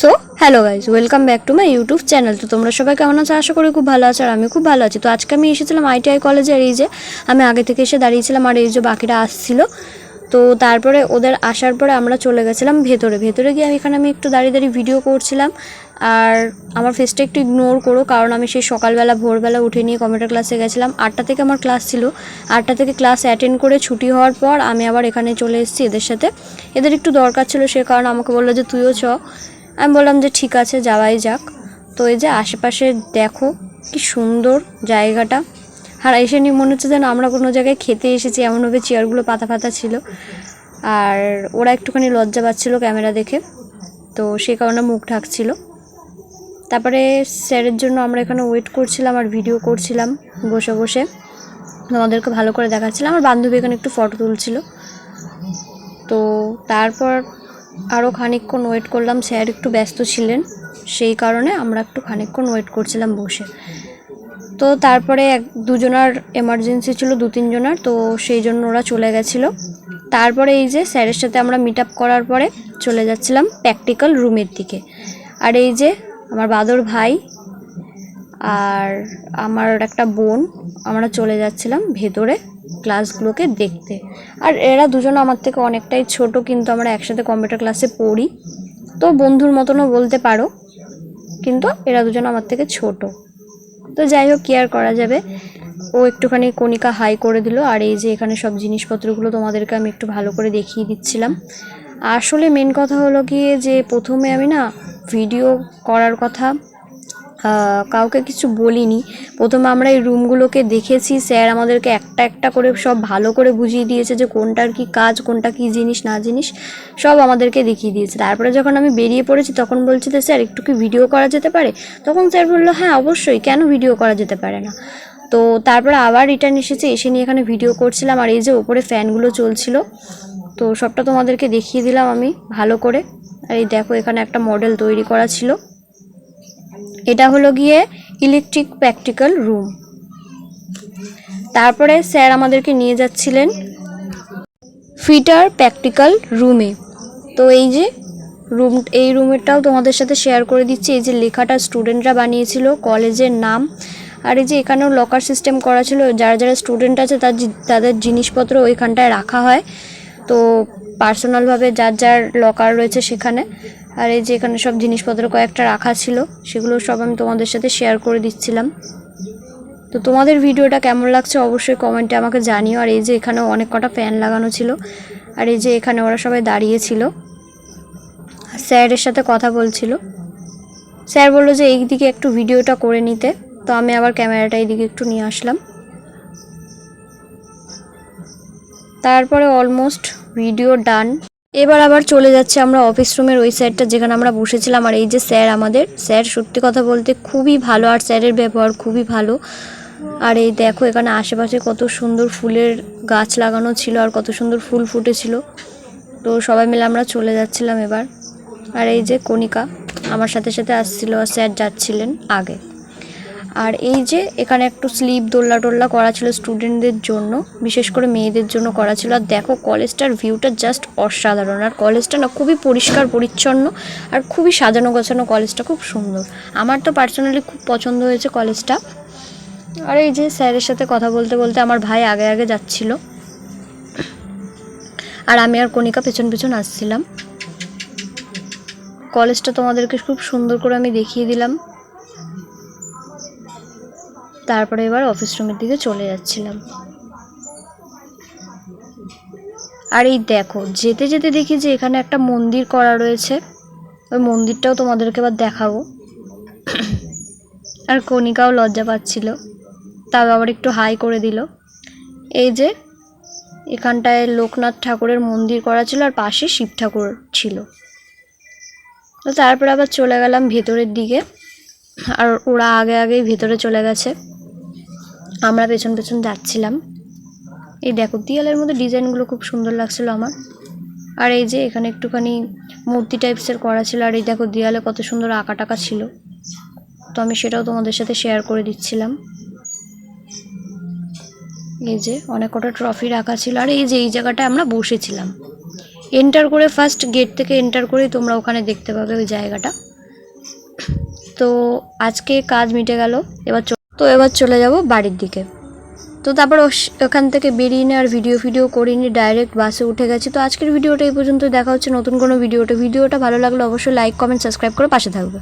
So hello guys welcome back to my YouTube channel তো তোমরা সবাই কেমন আছো? আশা করি খুব ভালো আছো আর আমি খুব ভালো আছি। তো আজকে আমি এসেছিলাম আইটিআই কলেজে আর এই যে, আমি আগে থেকে এসে দাঁড়িয়েছিলাম আর এই যে বাকিরা আসছিল। তো তারপরে ওদের আসার পরে আমরা চলে গেছিলাম ভেতরে। ভেতরে গিয়ে আমি এখানে আমি একটু দাঁড়িয়ে দাঁড়িয়ে ভিডিও করছিলাম। আর আমার ফেসটা একটু ইগনোর করো, কারণ আমি সেই সকালবেলা, ভোরবেলা উঠে নিয়ে কম্পিউটার ক্লাসে গেছিলাম। আটটা থেকে আমার ক্লাস ছিল। আটটা থেকে ক্লাস অ্যাটেন্ড করে ছুটি হওয়ার পর আমি আবার এখানে চলে এসেছি এদের সাথে। এদের একটু দরকার ছিল সে কারণে আমাকে বলল যে, তুইও চ। আমি বললাম যে ঠিক আছে, যাওয়াই যাক। তো এই যে আশেপাশে দেখো কি সুন্দর জায়গাটা। আর এসে নিয়ে মনে হচ্ছে যেন আমরা কোনো জায়গায় খেতে এসেছি, এমনভাবে চেয়ারগুলো পাতা পাতা ছিল। আর ওরা একটুখানি লজ্জা পাচ্ছিল ক্যামেরা দেখে। তো সে কারণে মুখ ঢাকছিল। তারপরে স্যারের জন্য আমরা এখানে ওয়েট করছিলাম আর ভিডিও করছিলাম বসে বসে। তোমাদেরকে ভালো করে দেখাচ্ছিলাম। আমার বান্ধবী এখানে একটু ফটো তুলছিল। তো তারপর আরও খানিকক্ষণ ওয়েট করলাম। স্যার একটু ব্যস্ত ছিলেন, সেই কারণে আমরা একটু খানিকক্ষণ ওয়েট করছিলাম বসে। তো তারপরে এক দুজনার এমার্জেন্সি ছিল, দু তিনজনার, তো সেই জন্য ওরা চলে গেছিল। তারপরে এই যে স্যারের সাথে আমরা মিট আপ করার পরে চলে যাচ্ছিলাম প্র্যাকটিক্যাল রুমের দিকে। আর এই যে আমার বাদর ভাই আর আমার একটা বোন, আমরা চলে যাচ্ছিলাম ভেতরে। ক্লাসগুলোকে দেখতে। আর এরা দুজন আমার থেকে অনেকটাই ছোট, কিন্তু আমরা একসাথে কম্পিউটার ক্লাসে পড়ি। তো বন্ধুর মতনও বলতে পারো, কিন্তু এরা দুজন আমার থেকে ছোট। তো যাই হোক কেয়ার করা যাবে? ও একটুখানি কণিকা হাই করে দিল, আর এই যে এখানে সব জিনিসপত্রগুলো তোমাদেরকে আমি একটু ভালো করে দেখিয়ে দিচ্ছিলাম। আসলে মেন কথা হলো গিয়ে যে প্রথমে আমি না ভিডিও করার কথা কাউকে কিছু বলিনি। প্রথমে আমরা এই রুমগুলোকে দেখেছি। স্যার আমাদেরকে একটা একটা করে সব ভালো করে বুঝিয়ে দিয়েছে যে কোনটার কি কাজ, কোনটা কি জিনিস, না জিনিস, সব আমাদেরকে দেখিয়ে দিয়েছে। তারপরে যখন আমি বেরিয়ে পড়েছি, তখন বলছি যে, স্যার, একটু কি ভিডিও করা যেতে পারে? তখন স্যার বলল হ্যাঁ অবশ্যই। কেন ভিডিও করা যেতে পারে না? তো তারপরে আবার রিটার্ন এসেছে। এসে নিয়ে এখানে ভিডিও করছিলাম। আর এই যে ওপরে ফ্যানগুলো চলছিল, তো সবটা তোমাদেরকে দেখিয়ে দিলাম আমি ভালো করে। এই দেখো, এখানে একটা মডেল তৈরি করা ছিল। এটা হলো গিয়ে ইলেকট্রিক প্র্যাকটিক্যাল রুম তারপরে স্যার আমাদেরকে নিয়ে যাচ্ছিলেন ফিটার প্র্যাকটিক্যাল রুমে তো এই যে রুম এই রুমেরটাও তোমাদের সাথে শেয়ার করে দিচ্ছি। এই যে লেখাটা স্টুডেন্টরা বানিয়েছিল কলেজের নাম। আর এই যে এখানেও লকার সিস্টেম করা ছিল, যারা যারা স্টুডেন্ট আছে তার তাদের জিনিসপত্র ওইখানটায় রাখা হয়। তো পার্সোনালভাবে যার যার লকার রয়েছে সেখানে। আর এই যে এখানে সব জিনিসপত্র কয়েকটা রাখা ছিল, সেগুলো সব আমি তোমাদের সাথে শেয়ার করে দিচ্ছিলাম। তো তোমাদের ভিডিওটা কেমন লাগছে অবশ্যই কমেন্টে আমাকে জানিও। আর এই যে এখানেও অনেক কটা ফ্যান লাগানো ছিল, আর এই যে এখানে ওরা সবাই দাঁড়িয়েছিল আর স্যারের সাথে কথা বলছিল। স্যার বলল যে এই দিকে একটু ভিডিওটা করে নিতে, তো আমি আবার ক্যামেরাটা এইদিকে একটু নিয়ে আসলাম। তারপরে অলমোস্ট ভিডিও ডান এবার আবার চলে যাচ্ছে আমরা অফিস রুমের ওই সাইডটা যেখানে আমরা বসেছিলাম। আর এই যে স্যার আমাদের স্যার সত্যি কথা বলতে খুবই ভালো। আর স্যারের ব্যবহার খুবই ভালো। আর এই দেখো এখানে আশেপাশে কত সুন্দর ফুলের গাছ লাগানো ছিল আর কত সুন্দর ফুল ফুটেছিল। তো সবাই মিলে আমরা চলে যাচ্ছিলাম এবার। আর এই যে কণিকা আমার সাথে সাথে আসছিল আর স্যার যাচ্ছিলেন আগে। আর এই যে এখানে একটু স্লিপ দোল্লা টোল্লা করা ছিল স্টুডেন্টদের জন্য, বিশেষ করে মেয়েদের জন্য করা ছিল। আর দেখো কলেজটার ভিউটা জাস্ট অসাধারণ। আর কলেজটা না খুবই পরিষ্কার, পরিচ্ছন্ন আর খুবই সাজানো গোছানো কলেজটা খুব সুন্দর। আমার তো পার্সোনালি খুব পছন্দ হয়েছে কলেজটা। আর এই যে স্যারের সাথে কথা বলতে বলতে আমার ভাই আগে আগে যাচ্ছিল। আর আমি আর কণিকা পেছন পেছন আসছিলাম। কলেজটা তোমাদেরকে খুব সুন্দর করে আমি দেখিয়ে দিলাম। তারপরে এবার অফিস রুমের দিকে চলে যাচ্ছিলাম। আর এই দেখো, যেতে যেতে দেখি যে এখানে একটা মন্দির করা রয়েছে। ওই মন্দিরটাও তোমাদেরকে এবার দেখাবো। আর কণিকাও লজ্জা পাচ্ছিল। তাও আবার একটু হাই করে দিল। এই যে, এখানটায় লোকনাথ ঠাকুরের মন্দির করা ছিল আর পাশে শিব ঠাকুর ছিল। তো তারপরে আবার চলে গেলাম ভেতরের দিকে। আর ওরা আগে আগেই ভেতরে চলে গেছে। আমরা পেছন পেছন যাচ্ছিলাম। এই দেখো, দেয়ালের মধ্যে ডিজাইনগুলো খুব সুন্দর লাগছিল আমার। আর এই যে এখানে একটুখানি মূর্তি টাইপসের করা ছিল, আর এই দেখো, দেয়ালে কত সুন্দর আঁকা টাকা ছিল। তো আমি সেটাও তোমাদের সাথে শেয়ার করে দিচ্ছিলাম। এই যে অনেক কটা ট্রফি রাখা ছিল, আর এই যে এই জায়গাটায় আমরা বসেছিলাম। এন্টার করে ফার্স্ট গেট থেকে এন্টার করেই তোমরা ওখানে দেখতে পাবে ওই জায়গাটা। তো আজকে কাজ মিটে গেল, এবার তো এবার চলে যাব বাড়ির দিকে। তো তারপর ওখান থেকে বেরিয়ে নিয়ে আর ভিডিও ফিডিও করিনি ডাইরেক্ট বাসে উঠে গেছি। তো আজকের ভিডিওটা এই পর্যন্ত দেখা হচ্ছে নতুন কোনো ভিডিওটা ভিডিওটা ভালো লাগলে অবশ্যই লাইক কমেন্ট সাবস্ক্রাইব করে পাশে থাকবে।